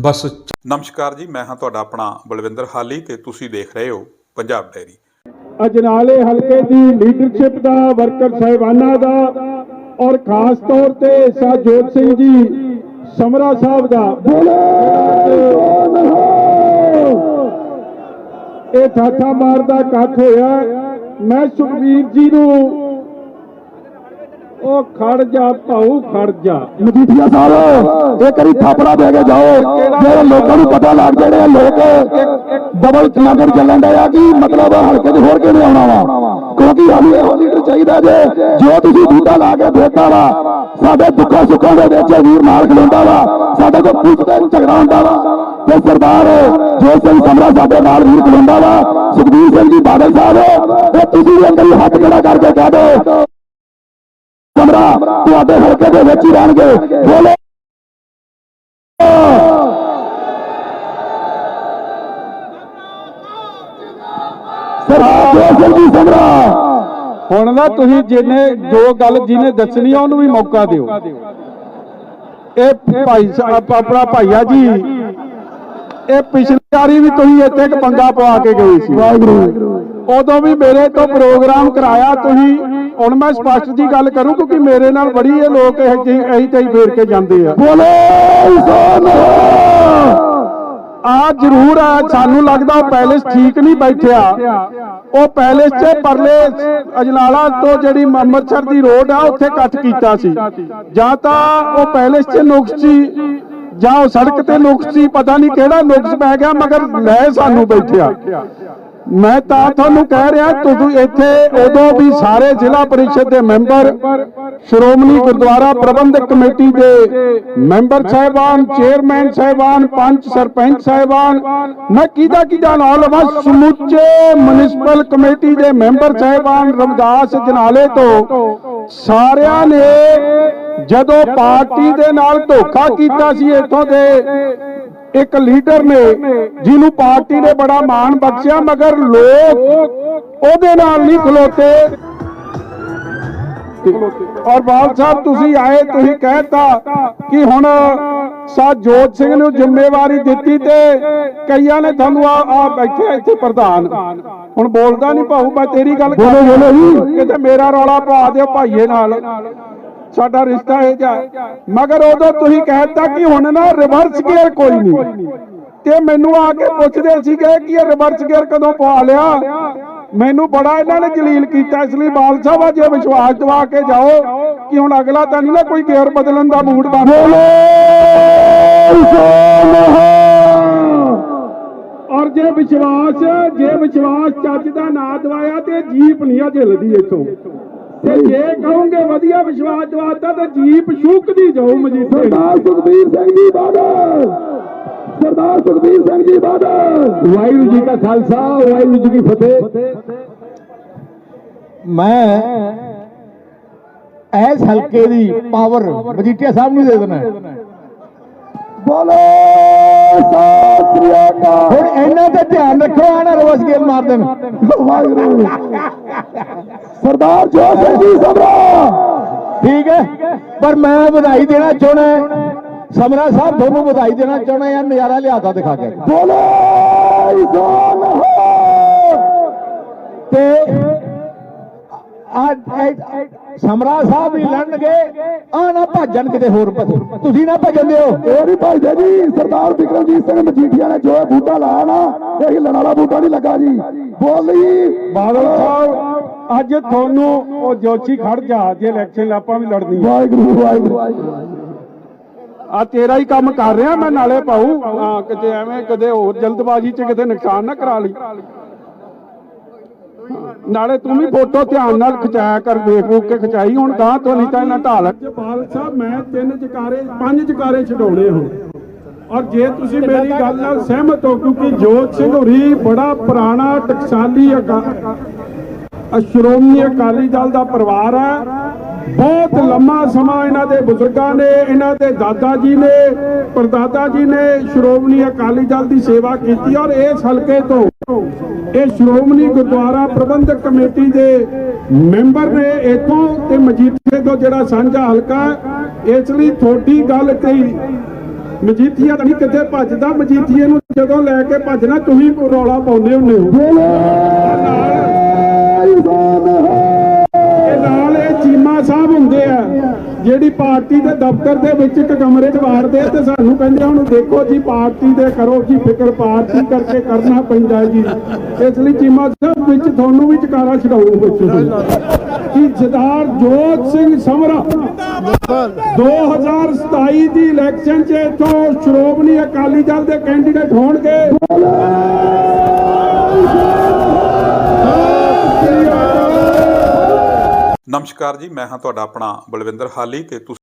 ਬਸ। ਨਮਸਕਾਰ ਜੀ ਮੈਂ ਹਾਂ ਤੁਹਾਡਾ ਆਪਣਾ ਬਲਵਿੰਦਰ ਹਾਲੀ ਤੇ ਤੁਸੀਂ ਦੇਖ ਰਹੇ ਹੋ ਪੰਜਾਬ ਡੈਰੀ ਅਜਨਾਲੇ ਹਲਕੇ ਦੀ ਲੀਡਰਸ਼ਿਪ ਦਾ ਵਰਕਰ ਸਾਹਿਬਾਨਾਂ ਦਾ ਔਰ ਖਾਸ ਤੌਰ ਤੇ ਸਾਜੋਤ ਸਿੰਘ ਜੀ ਸਮਰਾ ਸਾਹਿਬ ਦਾ। ਇਹ ਠਾਠਾ ਮਾਰਦਾ ਇਕੱਠ ਹੋਇਆ। ਮੈਂ ਸੁਖਵੀਰ ਜੀ ਨੂੰ ਉਹ ਖੜ ਜਾ ਭਾਊ ਖੜ ਜਾ। ਮਜੀਠੀਆ ਸਾਹਿਬ ਇਹ ਕਰੀ ਥਾਪੜਾ ਦੇ ਕੇ ਜਾਓ। ਜਿਹੜੇ ਲੋਕਾਂ ਨੂੰ ਪਤਾ ਲੱਗ ਜਿਹੜੇ ਲੋਕ ਡਬਲ ਨਗਰ ਚੱਲਣ ਡਿਆ ਕਿ ਮਤਲਬ ਹਲਕੇ 'ਚ ਹੋਰ ਕਿਹਨੇ ਆਉਣਾ ਵਾ? ਕਿਉਂਕਿ ਸਾਨੂੰ ਇਹੋ ਲੀਡਰ ਚਾਹੀਦਾ ਜੇ ਜੋ ਤੁਸੀਂ ਬੂਟਾ ਲਾ ਕੇ ਦੇਤਾ ਵਾ ਸਾਡੇ ਦੁੱਖਾਂ ਸੁੱਖਾਂ ਦੇ ਵਿੱਚ ਵੀਰ ਨਾਲ ਖਲੋਂਦਾ ਵਾ ਸਾਡੇ ਕੋਲ ਪੁੱਛ ਤੇ ਝਗੜਾ ਹੁੰਦਾ ਵਾ। ਤੇ ਸਰਦਾਰ ਜੋ ਸਿੰਘ ਸਮਰਾ ਸਾਡੇ ਨਾਲ ਵੀਰ ਖਲੋਂਦਾ ਵਾ ਸੁਖਬੀਰ ਸਿੰਘ ਜੀ ਬਾਦਲ ਸਾਹਿਬ ਤੇ ਤੁਸੀਂ ਵਾਰੀ ਹੱਥ ਖੜਾ ਕਰਕੇ ਕਹਿ ਦਿਓ ਕਮਰਾ ਤੁਹਾਡੇ ਹਲਕੇ ਦੇ ਵਿੱਚ ਹੀ ਰਹਿਣਗੇ। ਬੋਲੋ। ਸਰਦਾਰ ਸਮਰਾ। ਹੁਣ ਨਾ ਤੁਸੀਂ ਜਿਹਨੇ ਜੋ ਗੱਲ ਜਿਹਨੇ ਦੱਸਣੀ ਆ ਉਹਨੂੰ ਵੀ ਮੌਕਾ ਦਿਓ। ਇਹ ਭਾਈ ਸਾਹਿਬ ਆਪਣਾ ਭਾਈਆ ਜੀ ਇਹ ਪਿਛਲੀ ਵਾਰੀ ਵੀ ਤੁਸੀਂ ਇੱਥੇ ਇੱਕ ਪੰਗਾ ਪਵਾ ਕੇ ਗਏ ਸੀ। ਵਾਹਿਗੁਰੂ। ਉਦੋਂ ਵੀ ਮੇਰੇ ਤੋਂ ਪ੍ਰੋਗਰਾਮ ਕਰਾਇਆ ਤੁਸੀਂ। ਹੁਣ ਮੈਂ ਸਪਸ਼ਟ ਜੀ ਗੱਲ ਕਰੂੰ ਕਿਉਂਕਿ ਮੇਰੇ ਨਾਲ ਬੜੀ ਇਹ ਲੋਕ ਇਹ ਜਿਹੀ ਇਹੀ ਤਈ ਫੇਰ ਕੇ ਜਾਂਦੇ ਆ। ਬੋਲੋ ਸੋਨ ਆ ਜ਼ਰੂਰ ਆ ਸਾਨੂੰ ਲੱਗਦਾ ਪੈਲੇਸ ਠੀਕ ਨਹੀਂ ਬੈਠਿਆ। ਉਹ ਪੈਲੇਸ 'ਚ ਪਰਲੇ ਅਜਨਾਲਾ ਤੋਂ ਜਿਹੜੀ ਅੰਮ੍ਰਿਤਸਰ ਦੀ ਰੋਡ ਆ ਉੱਥੇ ਕੱਟ ਕੀਤਾ ਸੀ। ਜਾਂ ਤਾਂ ਉਹ ਪੈਲੇਸ 'ਚ ਨੁਕਸ ਸੀ ਜਾਂ ਉਹ ਸੜਕ ਤੇ ਨੁਕਸ ਸੀ ਪਤਾ ਨਹੀਂ ਕਿਹੜਾ ਨੁਕਸ ਪੈ ਗਿਆ ਮਗਰ ਲੈ ਸਾਨੂੰ ਬੈਠਿਆ। ਮੈਂ ਤਾਂ ਤੁਹਾਨੂੰ ਕਹਿ ਰਿਹਾ ਤੁਸੀਂ ਇੱਥੇ ਉਦੋਂ ਵੀ ਸਾਰੇ ਜ਼ਿਲ੍ਹਾ ਪਰਿਸ਼ਦ ਦੇ ਮੈਂਬਰ, ਸ਼੍ਰੋਮਣੀ ਗੁਰਦੁਆਰਾ ਪ੍ਰਬੰਧਕ ਕਮੇਟੀ ਦੇ ਮੈਂਬਰ ਸਾਹਿਬਾਨ, ਚੇਅਰਮੈਨ ਸਾਹਿਬਾਨ, ਪੰਚ ਸਰਪੰਚ ਸਾਹਿਬਾਨ, ਮੈਂ ਕਿਹਦਾ ਕਿਹਦਾ ਨਾਮ ਲਵਾਂ? ਸਮੁੱਚੇ ਮਿਊਨਿਸਪਲ ਕਮੇਟੀ ਦੇ ਮੈਂਬਰ ਸਾਹਿਬਾਨ ਰਮਦਾਸ ਜਨਾਲੇ ਤੋਂ ਸਾਰਿਆਂ ਨੇ ਜਦੋਂ ਪਾਰਟੀ ਦੇ ਨਾਲ ਧੋਖਾ ਕੀਤਾ ਸੀ ਇੱਥੋਂ ਦੇ ਇੱਕ ਲੀਡਰ ਨੇ ਜਿਹਨੂੰ ਪਾਰਟੀ ਨੇ ਬੜਾ ਮਾਣ ਬਖਸ਼ਿਆ ਮਗਰ ਲੋਕ ਉਹਦੇ ਨਾਲ ਨਹੀਂ ਖਲੋਤੇ। ਔਰ ਬਾਲ ਸਾਹਿਬ ਤੁਸੀਂ ਆਏ ਤੁਸੀਂ ਕਹਿਤਾ ਕਿ ਹੁਣ ਸਾ ਜੋਤ ਸਿੰਘ ਨੂੰ ਜ਼ਿੰਮੇਵਾਰੀ ਦਿੱਤੀ ਤੇ ਕਈਆਂ ਨੇ ਤੁਹਾਨੂੰ ਆ ਆ ਬੈਠੇ ਇੱਥੇ ਪ੍ਰਧਾਨ। ਹੁਣ ਬੋਲਦਾ ਨਹੀਂ ਭਾਊ ਮੈਂ ਤੇਰੀ ਗੱਲ ਬੋਲੋ, ਬੋਲੋ ਜੀ। ਕਿਤੇ ਮੇਰਾ ਰੌਲਾ ਪਾ ਦਿਓ ਭਾਈਏ ਨਾਲ। ਸਾਡਾ ਰਿਸ਼ਤਾ ਇਹ ਜਾ ਮਗਰ ਉਦੋਂ ਤੁਸੀਂ ਕਹਿਤਾ ਕਿ ਹੁਣ ਨਾ ਰਿਵਰਸ ਗੇਅਰ ਕੋਈ ਨਹੀਂ। ਤੇ ਮੈਨੂੰ ਆ ਕੇ ਪੁੱਛਦੇ ਸੀਗੇ ਕਿ ਇਹ ਰਿਵਰਸ ਗੇਅਰ ਕਦੋਂ ਪਵਾ ਲਿਆ? ਮੈਨੂੰ ਬੜਾ ਇਹਨਾਂ ਨੇ ਜਲੀਲ ਕੀਤਾ, ਇਸ ਲਈ ਬਾਲ ਸਾਹਿਬ ਅੱਜ ਵਿਸ਼ਵਾਸ ਦਿਵਾ ਕੇ ਜਾਓ ਕਿ ਹੁਣ ਅਗਲਾ ਤਾਂ ਨਹੀਂ ਨਾ ਕੋਈ ਗੇਅਰ ਬਦਲਣ ਦਾ ਮੂਡ ਬਣ ਔਰ ਜੇ ਵਿਸ਼ਵਾਸ ਜੇ ਵਿਸ਼ਵਾਸ ਚੱਜ ਦਾ ਨਾ ਦਵਾਇਆ ਤੇ ਜੀਪ ਨਹੀਂ ਆ ਝਿਲਦੀ ਇੱਥੋਂ। ਤੇ ਜੇ ਕਹੋਗੇ ਵਧੀਆ ਵਿਸ਼ਵਾਸ ਦਵਾਤਾ ਤੇ ਜੀਪ ਸ਼ੂਕਦੀ ਜਾਓ ਮਜੀਠੇ। ਸਰਦਾਰ ਸੁਖਬੀਰ ਸਿੰਘ ਜੀ ਬਾਦਲ। ਸਰਦਾਰ ਸੁਖਬੀਰ ਸਿੰਘ ਜੀ ਬਾਦਲ। ਵਾਹਿਗੁਰੂ ਜੀ ਕਾ ਖਾਲਸਾ ਵਾਹਿਗੁਰੂ ਜੀ ਕੀ ਫਤਿਹ। ਮੈਂ ਐਸ ਹਲਕੇ ਦੀ ਪਾਵਰ ਮਜੀਠੀਆ ਸਾਹਿਬ ਨੂੰ ਦੇ ਦੇਣਾ ਬੋਲੋ ਸਤਿ ਸ੍ਰੀ ਅਕਾਲ। ਹੁਣ ਇਹਨਾਂ ਤੇ ਧਿਆਨ ਰੱਖੋ ਆਣਾ ਰੋਜ਼ ਗੇਮ ਮਾਰ ਦੇਣ। ਵਾਹਿਗੁਰੂ। ਸਰਦਾਰ ਜੋਤ ਸਿੰਘ ਜੀ ਸਮਰਾ ਠੀਕ ਹੈ। ਪਰ ਮੈਂ ਵਧਾਈ ਦੇਣਾ ਚਾਹਣਾ ਸਮਰਾ ਸਾਹਿਬ ਤੁਹਾਨੂੰ ਵਧਾਈ ਦੇਣਾ ਚਾਹਣਾ ਯਾਰ ਨਜ਼ਾਰਾ ਲਿਆਦਾ ਦਿਖਾ ਕੇ। ਬੋਲੋ ਇਸਾਨ ਤੇ ਅੱਜ ਸਮਰਾ ਸਾਹਿਬ ਵੀ ਲੜਨਗੇ। ਆ ਨਾ ਭੱਜਣ ਕਿਤੇ ਹੋਰ ਪਾਸੇ ਤੁਸੀਂ ਨਾ ਭੱਜਣ ਦਿਓ ਇਹ ਨਹੀਂ ਭੱਜਦੇ ਜੀ। ਸਰਦਾਰ ਵਿਕਰਮਜੀਤ ਸਿੰਘ ਮਜੀਠੀਆ ਨੇ ਜੋ ਬੂਟਾ ਲਾਇਆ ਨਾ ਇਹ ਵਾਲਾ ਬੂਟਾ ਨਹੀਂ ਲੱਗਾ ਜੀ। ਬੋਲੀ ਬਾਦਲ ਸਾਹਿਬ ਅੱਜ ਤੁਹਾਨੂੰ ਉਹ ਜੋਸ਼ੀ ਖੜ ਜਾ ਜੇ ਇਲੈਕਸ਼ਨ ਆਪਾਂ ਵੀ ਲੜਨੀ ਆ। ਵਾਹਿਗੁਰੂ ਵਾਹਿਗੁਰੂ। ਆ ਤੇਰਾ ਹੀ ਕੰਮ ਕਰ ਰਿਹਾ ਮੈਂ ਨਾਲੇ ਪਾਉ। ਹਾਂ ਕਿਤੇ ਐਵੇਂ ਕਦੇ ਹੋਰ ਜਲਦਬਾਜ਼ੀ 'ਚ ਕਿਤੇ ਨੁਕਸਾਨ ਨਾ ਕਰਾ ਲਈ। ਨਾਲੇ ਤੂੰ ਵੀ ਫੋਟੋ ਧਿਆਨ ਨਾਲ ਖਿਚਾਇਆ ਕਰ ਵੇਖ ਕੇ ਖਿਚਾਈ। ਹੁਣ ਤਾਂ ਤੋਂ ਨਹੀਂ ਤਾਂ ਇਹਨਾਂ ਢਾਲ। ਜਪਾਲ ਸਾਹਿਬ ਮੈਂ ਤਿੰਨ ਚਕਾਰੇ ਪੰਜ ਚਕਾਰੇ ਛਡਾਉਣੇ ਹੁਣ ਔਰ ਜੇ ਤੁਸੀਂ ਮੇਰੀ ਗੱਲ ਨਾਲ ਸਹਿਮਤ ਹੋ ਕਿਉਂਕਿ ਜੋਤ ਸਿੰਘ ਹੋਰੀ ਬੜਾ ਪੁਰਾਣਾ ਟਕਸਾਲੀ ਸ਼੍ਰੋਮਣੀ ਅਕਾਲੀ ਦਲ ਦਾ ਪਰਿਵਾਰ ਹੈ। ਬਹੁਤ ਲੰਮਾ ਸਮਾਂ ਇਹਨਾਂ ਦੇ ਬਜ਼ੁਰਗਾਂ ਨੇ ਇਹਨਾਂ ਦੇ ਦਾਦਾ ਜੀ ਨੇ ਪਰਦਾਦਾ ਜੀ ਨੇ ਸ਼੍ਰੋਮਣੀ ਅਕਾਲੀ ਦਲ ਦੀ ਸੇਵਾ ਕੀਤੀ ਔਰ ਇਸ ਹਲਕੇ ਤੋਂ ਇਹ ਸ਼੍ਰੋਮਣੀ ਗੁਰਦੁਆਰਾ ਪ੍ਰਬੰਧਕ ਕਮੇਟੀ ਦੇ ਮੈਂਬਰ ਨੇ ਇਥੋਂ ਤੇ ਮਜੀਠੇ ਤੋਂ ਜਿਹੜਾ ਸਾਂਝਾ ਹਲਕਾ ਇਸ ਲਈ ਥੋੜੀ ਗੱਲ ਕਹੀ। ਮਜੀਠੀਆ ਨਹੀਂ ਕਿੱਥੇ ਭੱਜਦਾ ਮਜੀਠੀਏ ਨੂੰ ਜਦੋਂ ਲੈ ਕੇ ਭੱਜਣਾ ਤੁਸੀਂ ਰੌਲਾ ਪਾਉਂਦੇ ਹੁੰਦੇ ਹੋ। ਜਿਹੜੀ ਪਾਰਟੀ ਦੇ ਦਫ਼ਤਰ ਦੇ ਵਿੱਚ ਇੱਕ ਕਮਰੇ 'ਚ ਵਾੜਦੇ ਆ ਤੇ ਸਾਨੂੰ ਕਹਿੰਦੇ ਹੁਣ ਦੇਖੋ ਜੀ, ਪਾਰਟੀ ਦੇ ਕਰੋ ਜੀ ਫਿਕਰ, ਪਾਰਟੀ ਕਰਕੇ ਕਰਨਾ ਪੈਂਦਾ ਜੀ। ਇਸ ਲਈ ਚੀਮਾ ਸਾਹਿਬ ਵਿੱਚ ਤੁਹਾਨੂੰ ਵੀ ਚਕਾਰਾ ਛਡਾਉਂ ਵਿੱਚ ਕਿ ਸਰਦਾਰ ਜੋਤ ਸਿੰਘ ਸਮਰਾ 2027 ਦੀ ਇਲੈਕਸ਼ਨ 'ਚ ਇਥੋਂ ਸ਼੍ਰੋਮਣੀ ਅਕਾਲੀ ਦਲ ਦੇ ਕੈਂਡੀਡੇਟ ਹੋਣਗੇ। ਨਮਸਕਾਰ ਜੀ ਮੈਂ ਹਾਂ ਤੁਹਾਡਾ ਆਪਣਾ ਬਲਵਿੰਦਰ ਹਾਲੀ ਤੇ ਤੁਸੀਂ